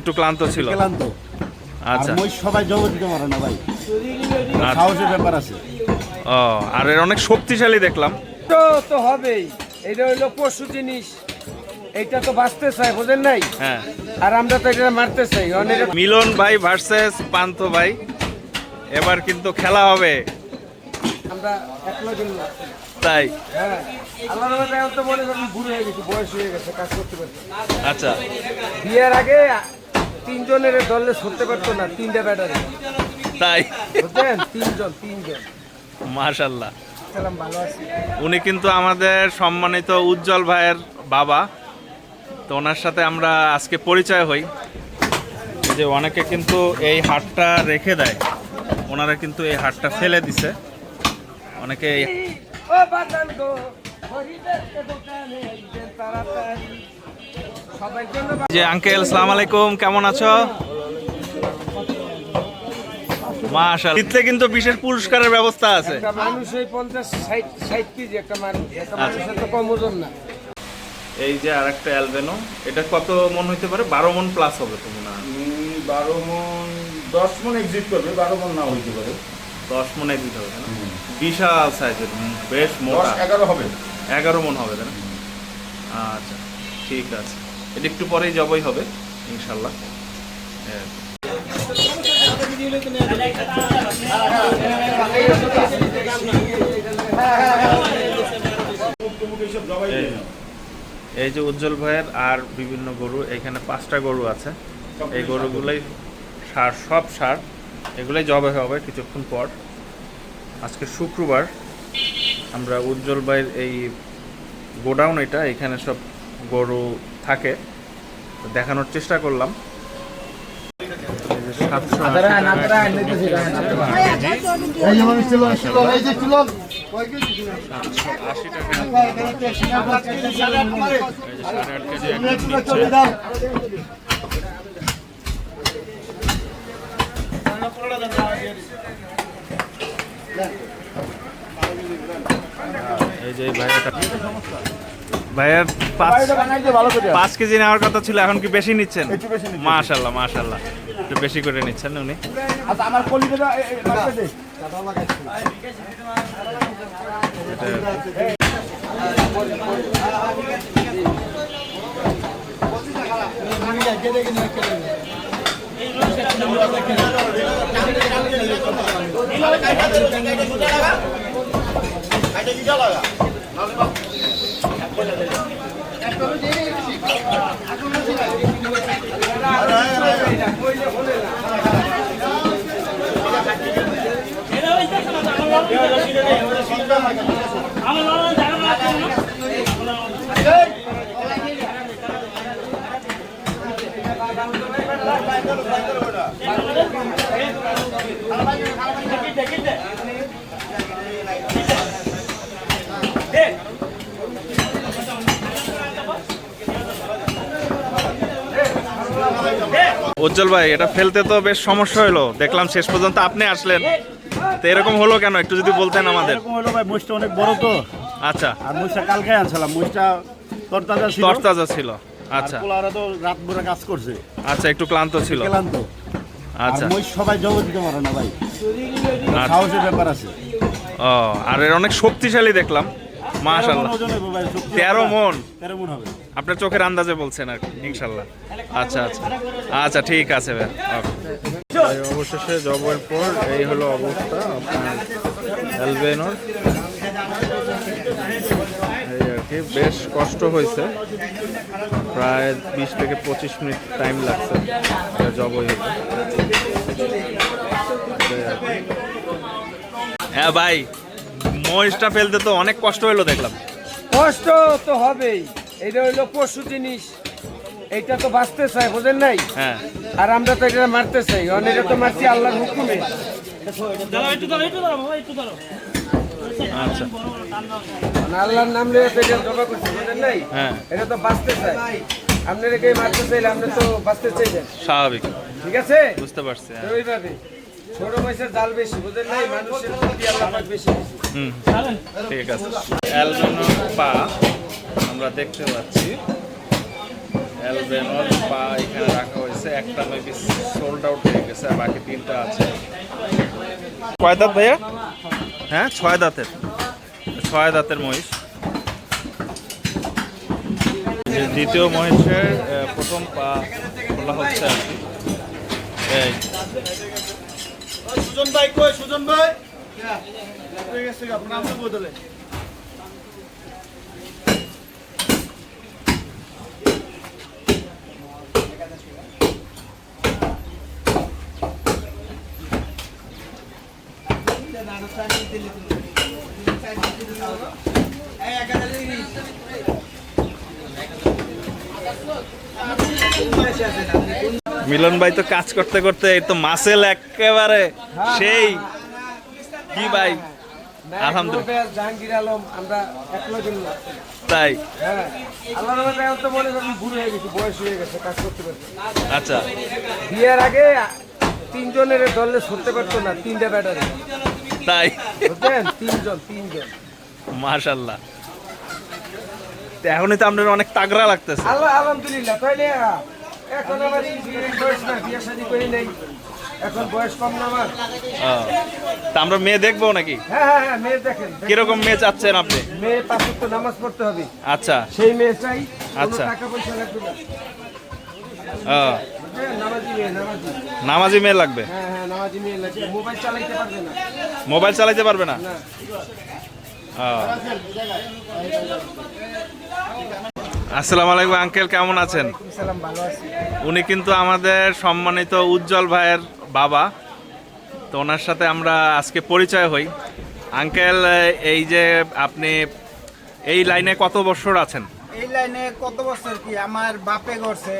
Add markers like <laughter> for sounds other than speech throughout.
একটু ক্লান্ত ছিল। ক্লান্ত। আচ্ছা। মই সবাই জগৎ দিতে পারে না ভাই। আচ্ছা। সাহসের ব্যাপার আছে। ও আর এর অনেক শক্তিশালী দেখলাম। তো তো হবেই। এটা হইল পশু জিনিস। এটা তো বাঁচতে চাই বোঝেন নাই? হ্যাঁ। আর আমরা তো এটা মারতে চাই। অনেক মিলন ভাই ভার্সেস পান্থ ভাই। এবার কিন্তু খেলা হবে। আমরা একলা দিন তাই। হ্যাঁ। আল্লাহ তো করেন বুড়ো হয়ে গেছি বয়স হয়ে গেছে কাজ করতে পারছি আচ্ছা। বিয়ের আগে তিনজনের দলে ছুটতে পারতো না তিনটা ব্যাটারি তাই? বুঝলেন? তিনজন তিনজন। মাশাল্লাহ। সালাম ভালো আছি। উনি কিন্তু আমাদের সম্মানিত উজ্জ্বল ভাইয়ের বাবা। তো ওনার সাথে আমরা আজকে পরিচয় হই। যে অনেকে কিন্তু এই হাটটা রেখে দেয়। ওনারা কিন্তু এই হাটটা ফেলে দিছে। অনেকে যে আঙ্কেল সালাম আলাইকুম কেমন আছো? মাশাআল্লাহ। জিতলে কিন্তু বিশেষ পুরস্কারের ব্যবস্থা আছে। একটা মানুষ ওই পঞ্চাশ ষাট ষাট কেজি একটা মানুষ মানুষের কম ওজন না। এই যে আরেকটা অ্যালবেনো এটা কত মন হইতে পারে? বারো মন প্লাস হবে তো মনে হয়। বারো মন দশ মন এক্সিট করবে বারো মন না হইতে পারে। দশ মনে দিতে হবে না? বিশাল সাইজের বেশ মোটা। এগারো হবে। এগারো মন হবে তাই না? আচ্ছা ঠিক আছে। এটা একটু পরেই জবই হবে ইনশাল্লাহ হ্যাঁ। এই- যে উজ্জ্বল ভাইয়ের আর বিভিন্ন গরু, এখানে পাঁচটা গরু আছে। এই গরুগুলোই সার, সব সার, এগুলোই জবে হবে কিছুক্ষণ পর। আজকে শুক্রবার আমরা উজ্জ্বল ভাইয়ের এই গোডাউন এটা, এখানে সব গরু থাকে দেখানোর চেষ্টা করলাম এই যে 700 আশি এই যে মানুষ ছিল ছিল এই যে ছিল আশি টাকা এই যে সাড়ে আট কেজি একদম নিচ্ছে। এই যে এই ভাইয়াটা ভাইয়ার পাঁচ পাঁচ কেজি নেওয়ার কথা ছিল এখন কি বেশি নিচ্ছেন? একটু বেশি নিচ্ছি। মাশাল্লাহ মাশাল্লাহ। একটু বেশি করে নিচ্ছেন উনি। আচ্ছা আমার কলিটা লাগবে দে উজ্জ্বল ভাই এটা ফেলতে তো বেশ সমস্যা হলো। দেখলাম শেষ পর্যন্ত আপনি আসলেন। তো এরকম হলো কেন? একটু যদি বলতেন আমাদের। এরকম হলো ভাই অনেক বড় তো। আচ্ছা। আর কালকে আনছিলাম তরতাজা ছিল। তরতাজা ছিল। আচ্ছা। পোলারা তো রাত ভরে কাজ করছে। আচ্ছা একটু ক্লান্ত ছিল। ক্লান্ত। আচ্ছা। মই সবাই দিতে পারে না ভাই। আচ্ছা। সাহসের ব্যাপার আছে। ও আর এর অনেক শক্তিশালী দেখলাম। মাশাল্লাহ তেরো। মন তেরো মন? হবে। আপনার চোখের আন্দাজে বলছেন আর কি ইনশাল্লাহ আচ্ছা আচ্ছা। আচ্ছা ঠিক আছে ভাই অবশেষে জবের পর এই হলো অবস্থা আপনার অ্যালবেনোর। এই আর কি বেশ কষ্ট হয়েছে। প্রায় বিশ থেকে পঁচিশ মিনিট টাইম লাগছে আর কি। হ্যাঁ ভাই মহিষটা ফেলতে তো অনেক কষ্ট হলো দেখলাম। কষ্ট তো হবেই। এটা হইল পশু জিনিস। এইটা তো বাঁচতে চাই বোঝেন নাই? হ্যাঁ। আর আমরা তো এটা মারতে চাই অনেক তো মারছি আল্লাহর হুকুমে। আচ্ছা। মানে আল্লাহর নাম লিয়ে তো এটা জবা করছি বোঝেন নাই? হ্যাঁ। এটা তো বাঁচতে চাই আপনারা কে মারতে চাইলে আপনি তো বাঁচতে চাইলেন স্বাভাবিক। ঠিক আছে? বুঝতে পারছি হ্যাঁ। তো ছোট পয়সার জাল বেশি বুঝেন নাই মানুষের প্রতি আল্লাহ পাক বেশি বেশি হুম ঠিক আছে। অ্যালবেনো পা আমরা দেখতে পাচ্ছি। অ্যালবেনোর পা এখানে রাখা হয়েছে। একটা মেবি সোল্ড আউট হয়ে গেছে আর বাকি তিনটা আছে। কয় দাঁত ভাইয়া? হ্যাঁ ছয় দাঁতের। ছয় দাঁতের মহিষ। দ্বিতীয় মহিষের প্রথম পা খোলা হচ্ছে আর কি। এই। সুজন ভাই কই সুজন ভাই? হয়ে গেছে আপনার নাম তো বদলে মিলন ভাই তো কাজ করতে করতে এই তো মাসেল একেবারে সেই। কি ভাই? আলহামদুলিল্লাহ। জাহাঙ্গীর আলম আমরা তাই? হ্যাঁ। তো মনে বুড়ো হয়ে গেছি বয়স হয়ে গেছে কাজ করতে করতে। আচ্ছা। বিয়ের আগে তিনজনের দলে পারতো না তিনটা ব্যাটারি। তাই? বুঝলেন? তিনজন তিনজন। মাশাল্লাহ এখনই তো আপনার অনেক তাগড়া লাগতেছে। আলহামদুলিল্লাহ তাইলে এখন আমার বয়স না বিয়ে শাদী করি নাই। এখন বয়স কম না আমার তা আমরা মেয়ে দেখব নাকি? হ্যাঁ হ্যাঁ হ্যাঁ মেয়ে দেখেন। কীরকম মেয়ে চাচ্ছেন আপনি? মেয়ে পাঁচ তো নামাজ পড়তে হবে। আচ্ছা। সেই মেয়ে চাই আচ্ছা। টাকা পয়সা লাগবে না। নামাজি মেয়ে হ্যাঁ হ্যাঁ নামাজি মেয়ে লাগবে। মোবাইল চালাইতে পারবে না। আসসালামু আলাইকুম আঙ্কেল কেমন আছেন? উনি কিন্তু আমাদের সম্মানিত উজ্জ্বল ভাইয়ের বাবা। তো ওনার সাথে আমরা আজকে পরিচয় হই। আঙ্কেল এই যে আপনি এই লাইনে কত বছর আছেন? এই লাইনে কত বছর কি? আমার বাপে করছে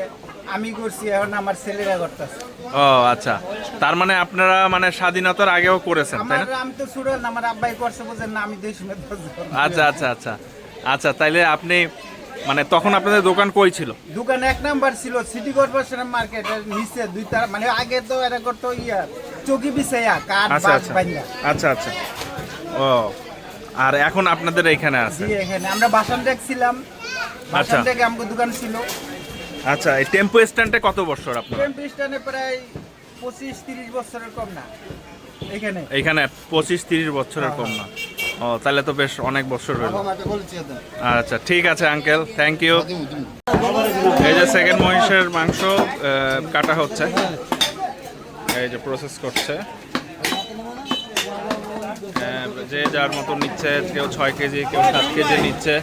আমি করছি এখন আমার ছেলেরা করতেছে। ও আচ্ছা। তার মানে আপনারা মানে স্বাধীনতার আগেও করেছেন তাই না? আমি তো শুরু আমার আব্বাই করছে বুঝেন না আমি সময় আচ্ছা আচ্ছা আচ্ছা। আচ্ছা তাইলে আপনি মানে তখন আপনাদের দোকান কই ছিল? দোকান এক নাম্বার ছিল সিটি কর্পোরেশনের মার্কেটের নিচে দুই তার মানে আগে তো এটা করতো ইয়া চকি বিছাইয়া কাঠ আচ্ছা বাঁশ আচ্ছা। আচ্ছা আচ্ছা। ও আর এখন আপনাদের এখানে আছে? জি এখানে। আমরা বাসন দেখছিলাম আচ্ছা। বাসন থেকে আমাকে দোকান ছিল। আচ্ছা এই টেম্পো স্ট্যান্ডে কত বছর আপনার? টেম্পো স্ট্যান্ডে প্রায় পঁচিশ তিরিশ বছরের কম না। এখানে? পঁচিশ তিরিশ বছরের কম না। ও, তাহলে তো বেশ অনেক বছর আচ্ছা ঠিক আছে, আঙ্কেল থ্যাংক ইউ এই যে সেকেন্ড মহিষের মাংস কাটা হচ্ছে। এই যে প্রসেস করছে। যে যার মতো নিচ্ছে, কেউ ছয় কেজি, কেউ সাত কেজি নিচ্ছে।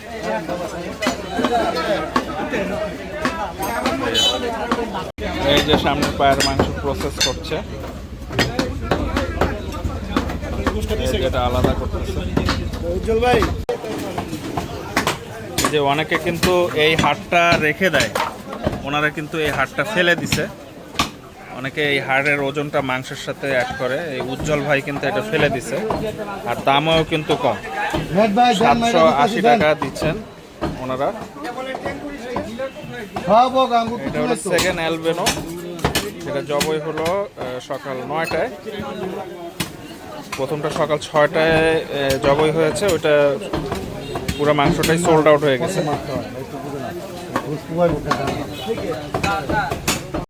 এই যে সামনে পায়ের মাংস প্রসেস করছে। এই যে এটা আলাদা করতেছে। উজ্জ্বল ভাই। এই যে অনেকে কিন্তু এই হাড়টা রেখে দেয়। ওনারা কিন্তু এই হাড়টা ফেলে দিছে। অনেকে এই হাড়ের ওজনটা মাংসের সাথে অ্যাড করে। এই উজ্জ্বল ভাই কিন্তু এটা ফেলে দিছে। আর দামও কিন্তু কম। সাতশো আশি টাকা দিচ্ছেন ওনারা। এটা হলো সেকেন্ড অ্যালবেনো এটা জবই হলো সকাল নয়টায়। প্রথমটা সকাল ছয়টায় জবই হয়েছে ওইটা পুরো মাংসটাই সোল্ড আউট হয়ে গেছে।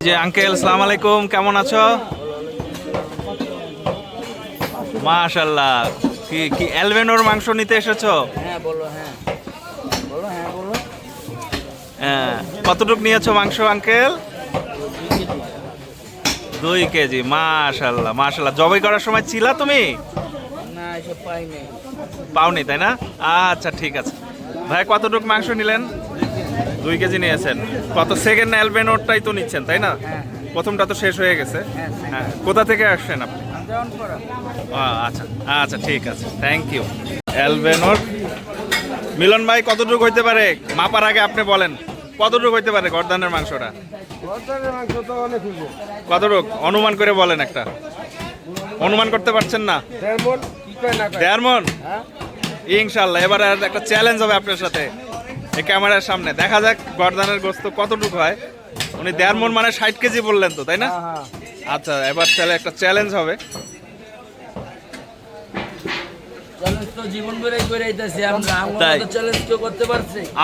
যে আঙ্কেল সালাম আলাইকুম কেমন আছো? মাশাল্লাহ কি কি অ্যালবেনোর মাংস নিতে এসেছ? হ্যাঁ বলো হ্যাঁ। বলো হ্যাঁ বলো। হ্যাঁ কতটুক নিয়েছো মাংস আঙ্কেল দুই কেজি মাশাল্লাহ মাশাল্লাহ। জবাই করার সময় ছিলা তুমি? পাওনি তাই না? আচ্ছা ঠিক আছে। ভাই কতটুক মাংস নিলেন? দুই কেজি নিয়েছেন। কত সেকেন্ড অ্যালবেনোরটাই তো নিচ্ছেন তাই না? প্রথমটা তো শেষ হয়ে গেছে। হ্যাঁ কোথা থেকে আসছেন আপনি? আচ্ছা আচ্ছা ঠিক আছে। থ্যাংক ইউ অ্যালবেনোর মিলন ভাই কতটুকু হইতে পারে? মাপার আগে আপনি বলেন। কতটুকু হইতে পারে গরদানের মাংসটা? বর্তমানের মাংস তো অনেক হইব। কতটুক? অনুমান করে বলেন একটা। অনুমান করতে পারছেন না? দেড় মন কি কয় না কয়? দেড় মন হ্যাঁ। ইনশাল্লাহ এবারে আর একটা চ্যালেঞ্জ হবে আপনার সাথে। এই ক্যামেরার সামনে। দেখা যাক গরদানের গোস্ত কতটুকু হয়। উনি দেড় মন ষাট কেজি বললেন তো তাই না? হ্যাঁ হ্যাঁ। আচ্ছা এবার তাহলে একটা চ্যালেঞ্জ হবে।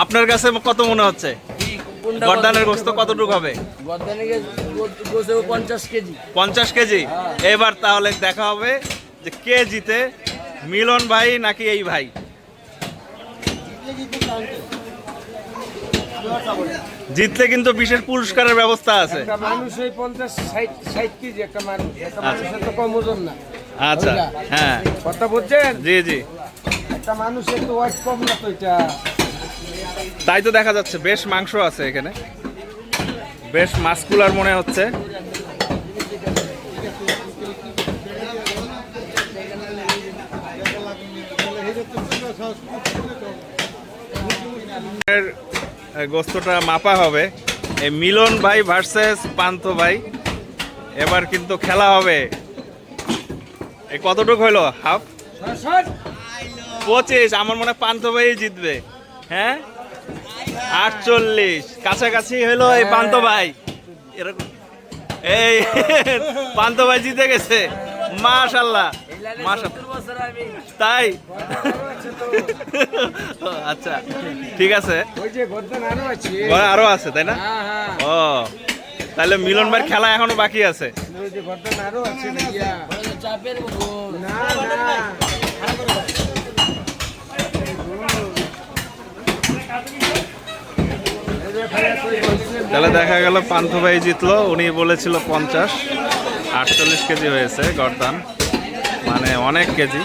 আপনার কাছে কত মনে হচ্ছে? গর্দানের গোস্ত কতটুকু হবে? পঞ্চাশ কেজি। পঞ্চাশ কেজি? এবার তাহলে দেখা হবে যে কে জিতে মিলন ভাই নাকি এই ভাই? জিতলে কিন্তু বিশেষ পুরস্কারের ব্যবস্থা আছে। মানুষ ওই পঞ্চাশ ষাট ষাট কেজি একটা মানুষ। একটা মানুষের তো কম ওজন না। আচ্ছা হ্যাঁ। কথা বুঝছেন? জি জি। একটা মানুষের তো ওয়াইট কম না তো এটা। তাই তো দেখা যাচ্ছে বেশ মাংস আছে এখানে। বেশ মাস্কুলার মনে হচ্ছে। গোস্তটা মাপা হবে। এই মিলন ভাই ভার্সেস পান্থ ভাই। এবার কিন্তু খেলা হবে। এই কতটুকু হইল হাফ? পঁচিশ। আমার মনে হয় পান্থ ভাই জিতবে। হ্যাঁ? আটচল্লিশ কাছাকাছি হলো এই পান্থ ভাই। এরকম। এই পান্থ ভাই জিতে গেছে। মাশাল্লাহ। তাই? আচ্ছা ঠিক আছে। ওই যে গর্দান আরও আছে ঘরে আরও আছে তাই না? হ্যাঁ হ্যাঁ ও তাহলে মিলন ভাইয়ের খেলা এখনও বাকি আছে। ওই যে গর্দান আরও আছে ভাইয়া চাপের গোল না না এই যে ভাইয়া কই বলছিলেন? তাহলে দেখা গেল পান্থ ভাই জিতলো, উনি বলেছিল পঞ্চাশ। আটচল্লিশ কেজি হয়েছে গরদান মানে অনেক কেজি।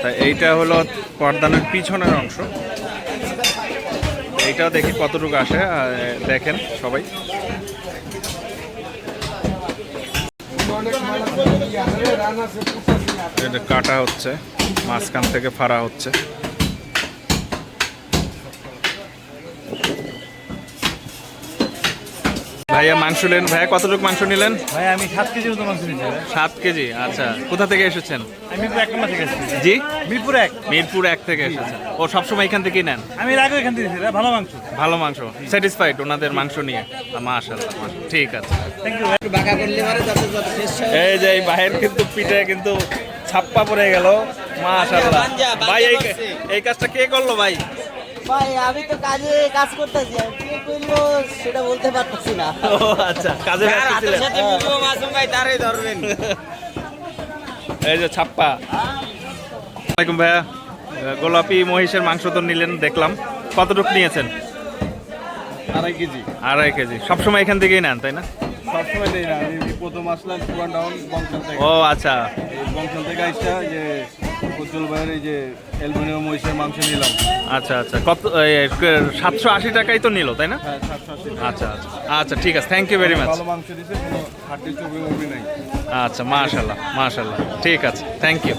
তা এইটা হলো গরদানের পিছনের অংশ। এইটাও দেখি কতটুকু আসে দেখেন সবাই। এটা কাটা হচ্ছে, মাঝখান থেকে ফাড়া হচ্ছে। ভাইয়া মাংস নিলেন ভাইয়া কতটুকু মাংস নিলেন? ভাই আমি সাত কেজি মতো মাংস ভাই। সাত কেজি আচ্ছা। কোথা থেকে এসেছেন? আমি মিরপুর এক নম্বর থেকে এসেছি। জি? মিরপুর এক। মিরপুর এক থেকে এসেছেন। ও সবসময় এখান থেকেই নেন? আমি এর আগে এখান থেকে এসেছি, ভালো মাংস। ভালো মাংস। স্যাটিসফাইড ওনাদের মাংস নিয়ে? মাশাল্লাহ ঠিক আছে। থ্যাংক ইউ এই যে এই ভাইয়ের কিন্তু পিঠে কিন্তু ছাপ্পা পড়ে গেল। মাশাল্লাহ ভাই এই এই কাজটা কে করল ভাই? ভাই আমি তো কাজে কাজ করতেছি কে সেটা বলতে পারতেছি না। ও আচ্ছা কাজে ব্যস্ত ছিলেন। <laughs> এই যে ছাপ্পা। আসসালামাইকুম ভাইয়া। গোলাপি মহিষের মাংস তো নিলেন দেখলাম। কতটুকু নিয়েছেন? আড়াই কেজি। আড়াই কেজি। সবসময় এখান থেকেই নেন তাই না? সবসময় নেই না আমি প্রথম আসলাম পুরান টাউন বংশাল থেকে। ও আচ্ছা। এই বংশাল থেকে আসটা যে উজ্জ্বল ভাইয়ের এই যে অ্যালুমিনিয়াম মহিষের মাংস নিলাম। আচ্ছা আচ্ছা। কত সাতশো আশি টাকাই তো নিল তাই না? হ্যাঁ আচ্ছা আচ্ছা। আচ্ছা ঠিক আছে। থ্যাংক ইউ ভেরি মাচ ভালো মাংস দিছে কোনো হাড্ডি চর্বি মর্বি নাই। আচ্ছা মাশাল্লাহ মাশাল্লাহ ঠিক আছে। থ্যাংক ইউ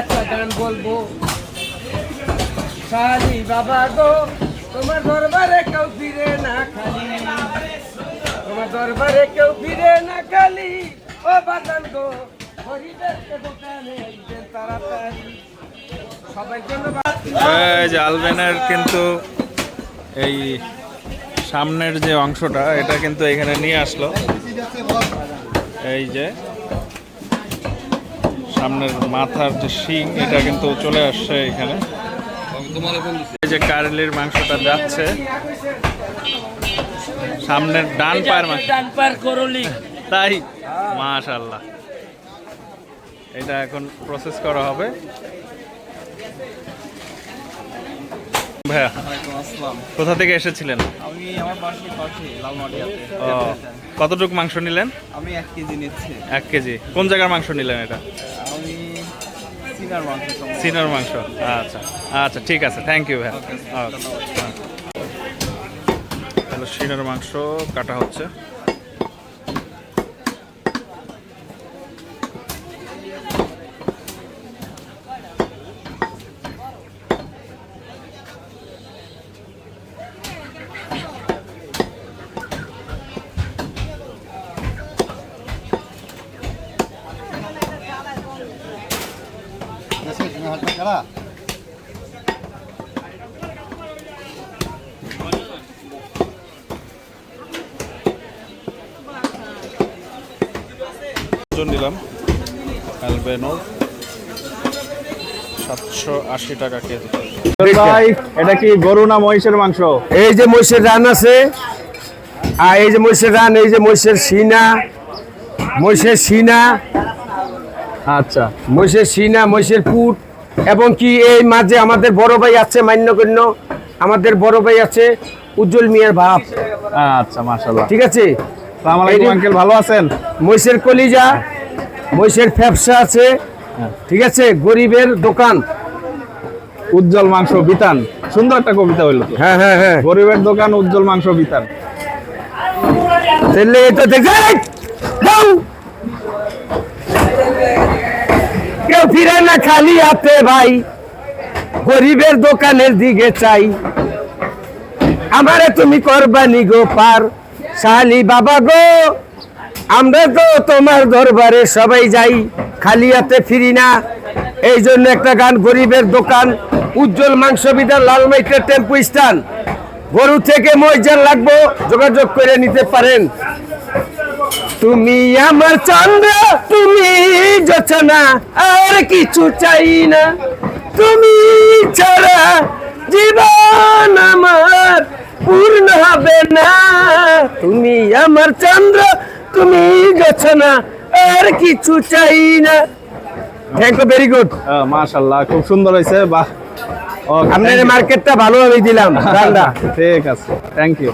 একটা গান বলব। শালি বাবা গো তোমার দরবারে কেউ ফিরে না খালি। তোমার দরবারে কেউ ফিরে না খালি। ও বাদান গো। আলবেনের কিন্তু এই সামনের যে অংশটা এটা কিন্তু এখানে নিয়ে আসলো। এই যে সামনের মাথার যে শিং এটা কিন্তু চলে আসছে এখানে। এই যে কারেলির মাংসটা যাচ্ছে। সামনের ডান পায়ের মাংস। ডান পার করলি। তাই? মাশাল্লাহ এটা এখন প্রসেস করা হবে। ভাইয়া কোথা থেকে এসেছিলেন? আমি আমার বাসার পাশে লালমাটিয়াতে। ও কতটুকু মাংস নিলেন? আমি এক কেজি নিচ্ছি। এক কেজি। কোন জায়গার মাংস নিলেন এটা? আমি সিনার মাংস সিনার মাংস। আচ্ছা আচ্ছা ঠিক আছে। থ্যাংক ইউ ভাইয়া। হ্যালো সিনার মাংস কাটা হচ্ছে। নিলাম। অ্যালবেনো। সাতশো আশি টাকা কেজি। ভাই এটা কি গরু না মহিষের মাংস? এই যে মহিষের রান আছে। আর এই যে মহিষের রান এই যে মহিষের সিনা। মহিষের সিনা। আচ্ছা। মহিষের সিনা মহিষের পুট। এবং কি এই মাঝে আমাদের বড় ভাই আছে মান্যগণ্য। আমাদের বড় ভাই আছে উজ্জ্বল মিয়ার বাপ। আচ্ছা মাশাল্লাহ ঠিক আছে? আঙ্কেল ভালো আছেন? মহিষের কলিজা মহিষের ফ্যাপসা আছে। ঠিক আছে? গরিবের দোকান। উজ্জ্বল মাংস বিতান। সুন্দর একটা কবিতা হইল হ্যাঁ হ্যাঁ হ্যাঁ। গরিবের দোকান উজ্জ্বল মাংস বিতান। তাহলে এটা দেখে যাও কেউ ফিরে না খালি হাতে ভাই। গরিবের দোকানের দিকে চাই। আমারে তুমি করবানি গো পার। শালি বাবা গো, আমরা তো তোমার দরবারে সবাই যাই। খালি হাতে ফিরি না। এই জন্য একটা গান, গরিবের দোকান, উজ্জ্বল মাংস বিধান লালমাইটের টেম্পু স্ট্যান্ড। গরু থেকে ময়জার লাগবো, যোগাযোগ করে নিতে পারেন। তুমি আমার চন্দ্র তুমি যোচনা আর কিছু চাই না। তুমি ছাড়া জীবন আমার পূর্ণ হবে না। তুমি আমার চন্দ্র তুমি যোচনা আর কিছু চাই না। থ্যাংক ইউ ভেরি গুড মাশাল্লাহ খুব সুন্দর হয়েছে বাহ। আপনার. মার্কেটটা ভালোভাবে দিলাম <laughs> ঠিক আছে থ্যাংক ইউ